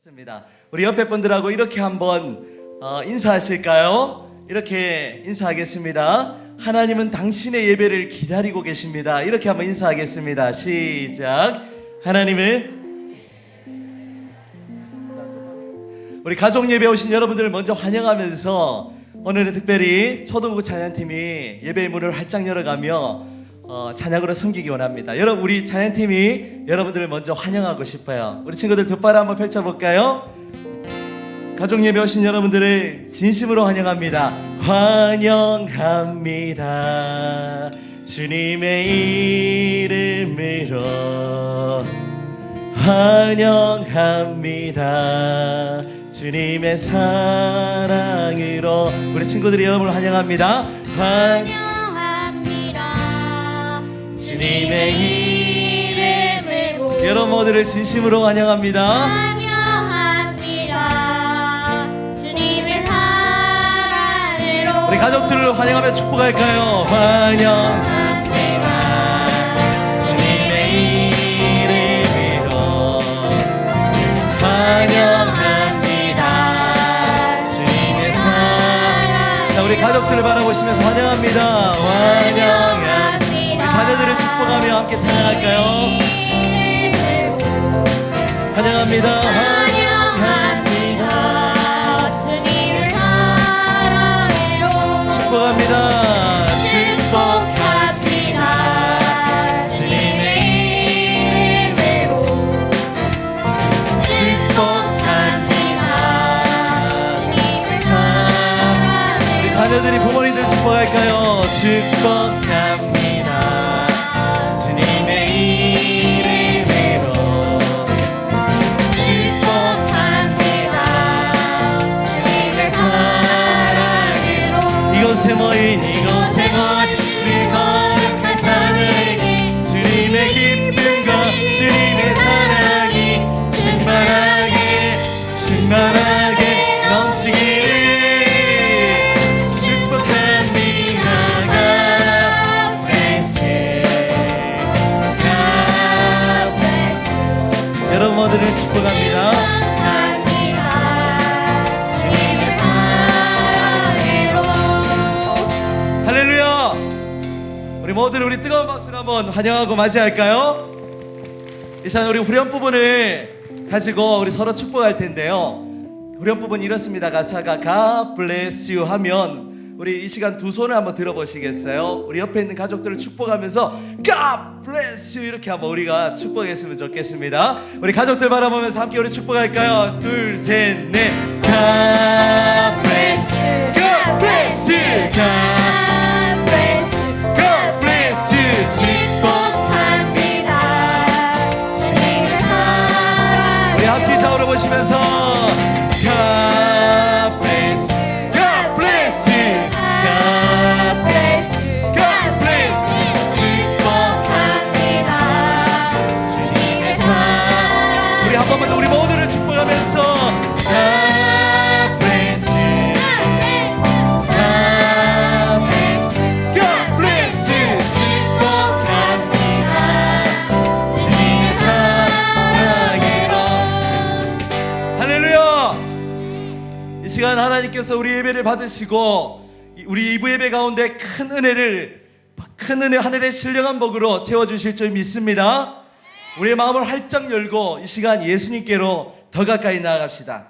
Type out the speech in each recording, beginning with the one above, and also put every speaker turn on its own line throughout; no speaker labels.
좋습니다. 우리 옆에 분들하고 이렇게 한번 어, 인사하실까요? 이렇게 인사하겠습니다. 하나님은 당신의 예배를 기다리고 계십니다. 이렇게 한번 인사하겠습니다. 시작. 하나님을 우리 가족 예배 오신 여러분들을 먼저 환영하면서 오늘은 특별히 초등부 찬양팀이 예배의 문을 활짝 열어가며 어, 찬양으로 섬기기 원합니다. 여러분 우리 찬양팀이 여러분들을 먼저 환영하고 싶어요. 우리 친구들 두팔 한번 펼쳐볼까요? 가족 예배 오신 여러분들을 진심으로 환영합니다. 환영합니다. 주님의 이름으로 환영합니다. 주님의 사랑으로 우리 친구들이 여러분을 환영합니다. 환
환영합니다.
주님의
이름으로
여러분 모두를 진심으로 환영합니다.
환영합니다. 주님의 사랑으로
우리 가족들을 환영하며 축복할까요? 환영.
환영합니다.
주님의 이름으로 환영합니다. 주님의 사랑. 자, 우리 가족들을 바라보시면서 환영합니다. 환영합니다. 축복하며 함께 찬양할까요? 환영합니다.
환영합니다. 주님의 사랑으로
축복합니다.
축복합니다. 주님의 이름으로 축복합니다. 주님의 사랑으로
우리 자녀들이 부모님들 축복할까요? 축복합니다. 이 한번 환영하고 맞이할까요? 이 시간 우리 후렴 부분을 가지고 우리 서로 축복할 텐데요 후렴 부분 이렇습니다 가사가 God bless you 하면 우리 이 시간 두 손을 한번 들어보시겠어요? 우리 옆에 있는 가족들을 축복하면서 God bless you 이렇게 한번 우리가 축복했으면 좋겠습니다 우리 가족들 바라보면서 함께 우리 축복할까요? 둘 셋 넷 God bless you 예배를 받으시고 이- 우리 이부 예배 가운데 큰 은혜를 큰 은혜 하늘의 신령한 복으로 채워 주실 줄 믿습니다. 우리의 마음을 활짝 열고 이 시간 예수님께로 더 가까이 나아갑시다.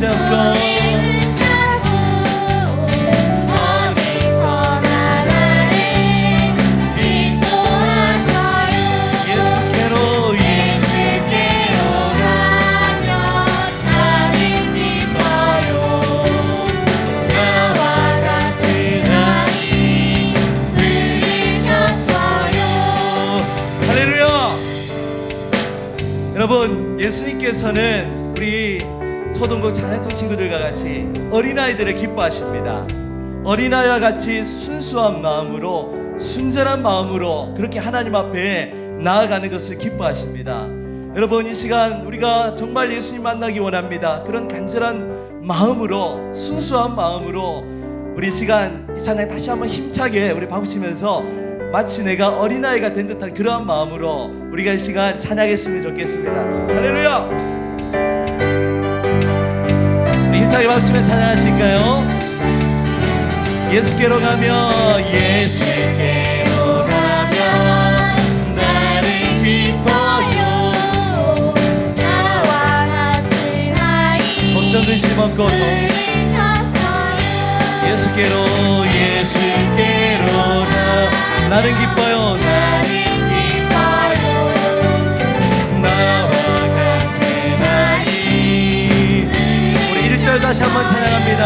가면 손 초등부 자네토 친구들과 같이 어린아이들을 기뻐하십니다. 어린아이와 같이 순수한 마음으로, 순전한 마음으로 그렇게 하나님 앞에 나아가는 것을 기뻐하십니다. 여러분, 이 시간 우리가 정말 예수님 만나기 원합니다. 그런 간절한 마음으로, 순수한 마음으로 우리 이 시간 이 산에 다시 한번 힘차게 우리 박수치면서 마치 내가 어린아이가 된 듯한 그러한 마음으로 우리가 이 시간 찬양했으면 좋겠습니다. 할렐루야! 힘차게 박수치면서 찬양하실까요? 예수께로 가면 예수께로 가면 나는 기뻐요. 걱정 근심 없고 성 예수께로 예수께로 가. 나는 기뻐요. 나와 다시 한번 찬양합니다.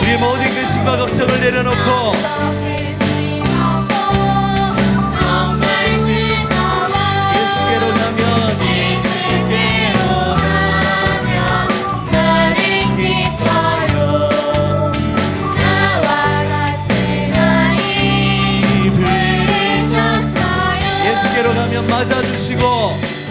우리 모든 근심과 걱정을 내려놓고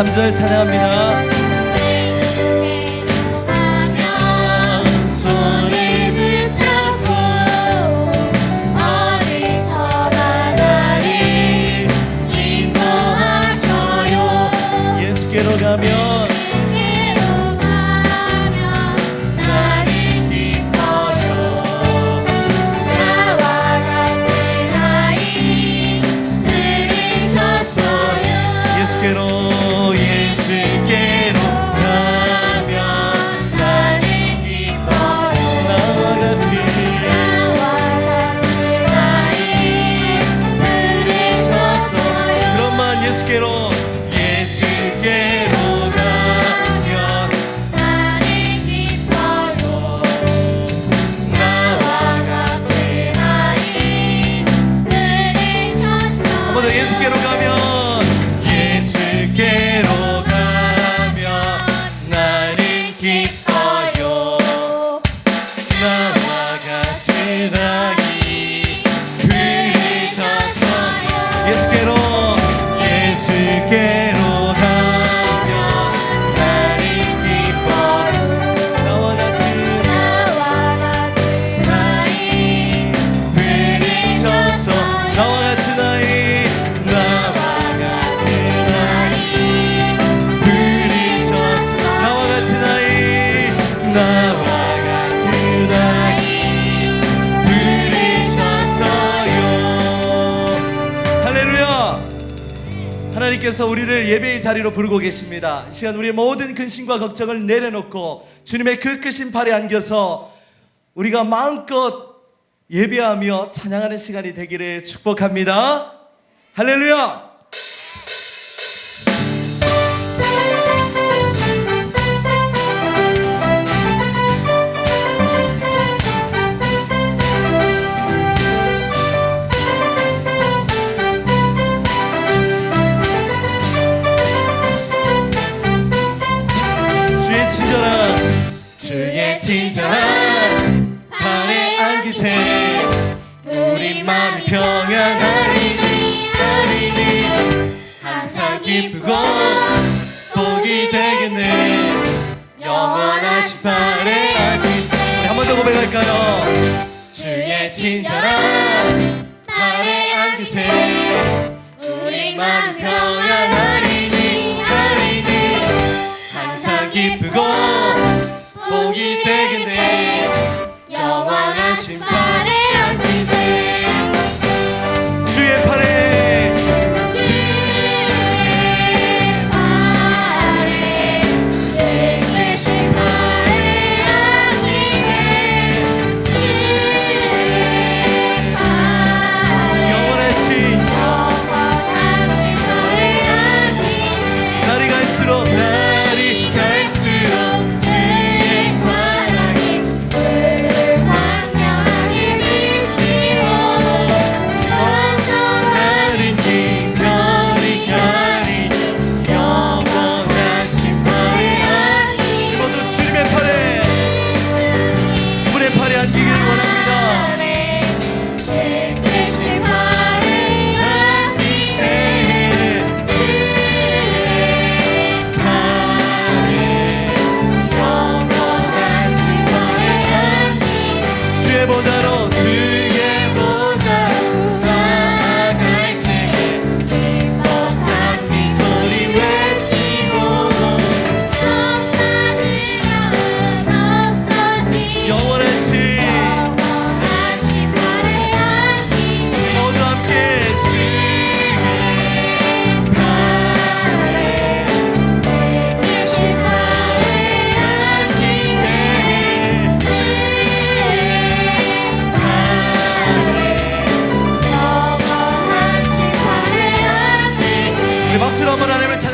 삼절 찬양합니다 주님께서 우리를 예배의 자리로 부르고 계십니다. 이 시간 우리의 모든 근심과 걱정을 내려놓고 주님의 그 크신 팔에 안겨서 우리가 마음껏 예배하며 찬양하는 시간이 되기를 축복합니다. 할렐루야! 박수로 한번 하나님을 찬양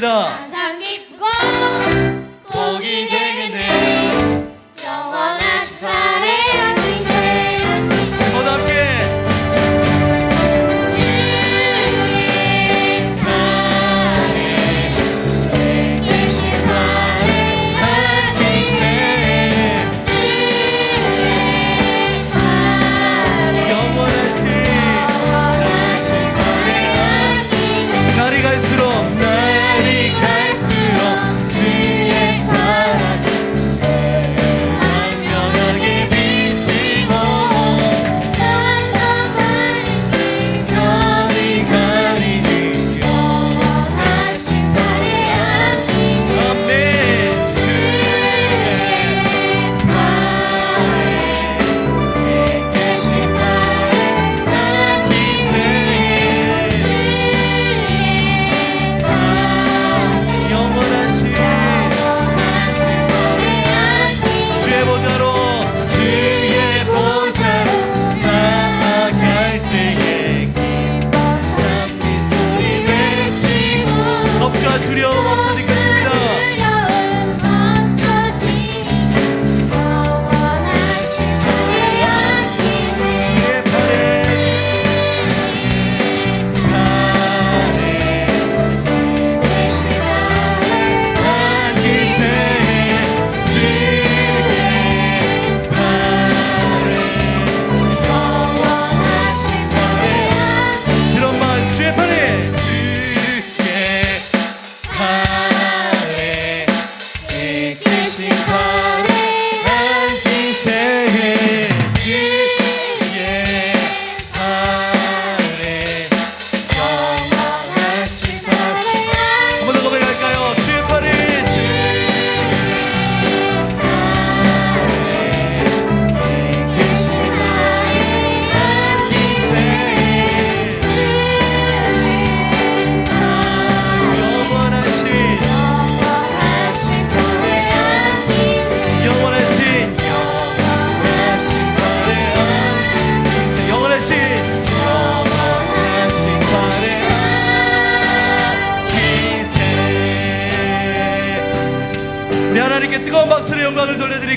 감사합니다.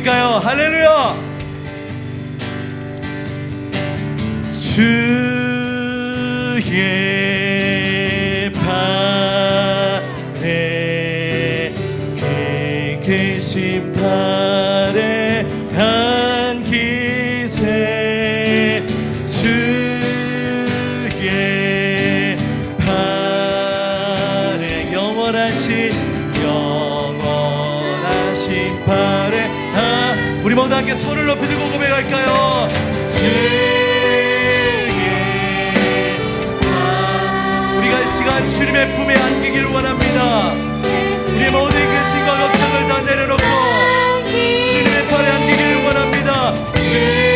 돌려드릴까요? 할렐루야! 주의 발에 깨끗신 발에 한 기세 주의 발에 영원하신 영원하신 발에 아 우리 모두 함께 손을 높이 들고 고백할까요? 우리가 이 시간 주님의 품에 안기기를 원합니다. 우리 모든 근심과 걱정을 다 내려놓고 주님의 팔에 안기기를 원합니다.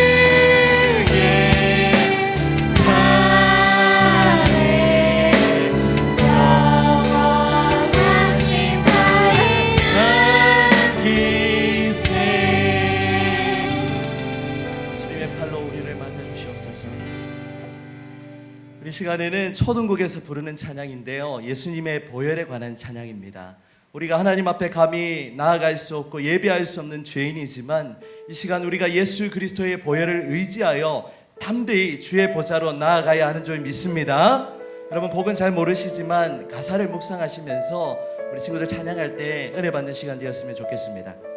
시간에는 초등국에서 부르는 찬양인데요. 예수님의 보혈에 관한 찬양입니다. 우리가 하나님 앞에 감히 나아갈 수 없고 예배할 수 없는 죄인이지만 이 시간 우리가 예수 그리스도의 보혈을 의지하여 담대히 주의 보좌로 나아가야 하는 줄 믿습니다. 여러분 곡은 잘 모르시지만 가사를 묵상하시면서 우리 친구들 찬양할 때 은혜 받는 시간 되었으면 좋겠습니다.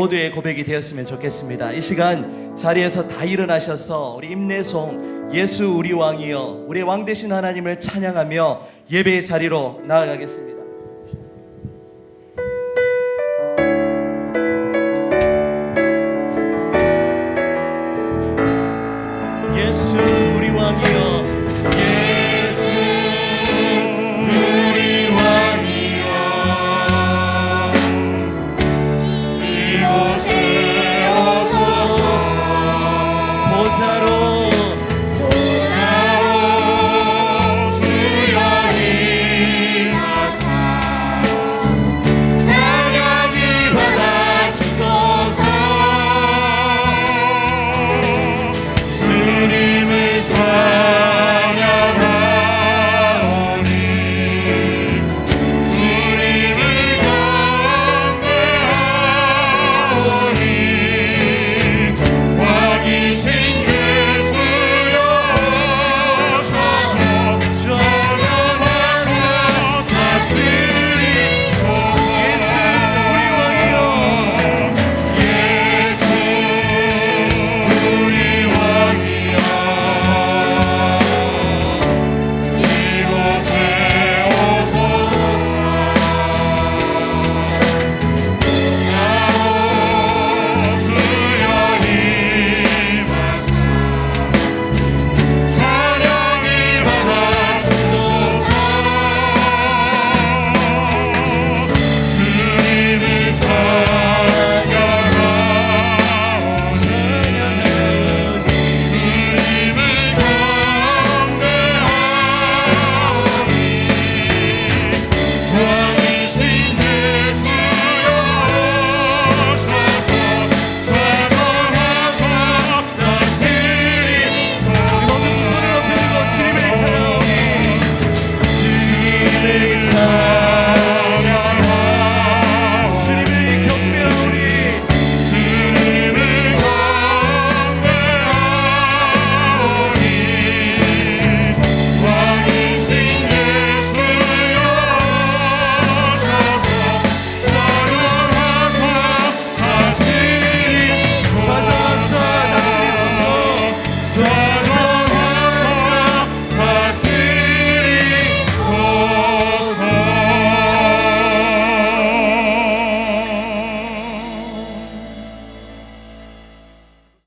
모두의 고백이 되었으면 좋겠습니다. 이 시간 자리에서 다 일어나셔서 우리 임내송 예수 우리 왕이여 우리 왕 되신 하나님을 찬양하며 예배의 자리로 나아가겠습니다. Lord.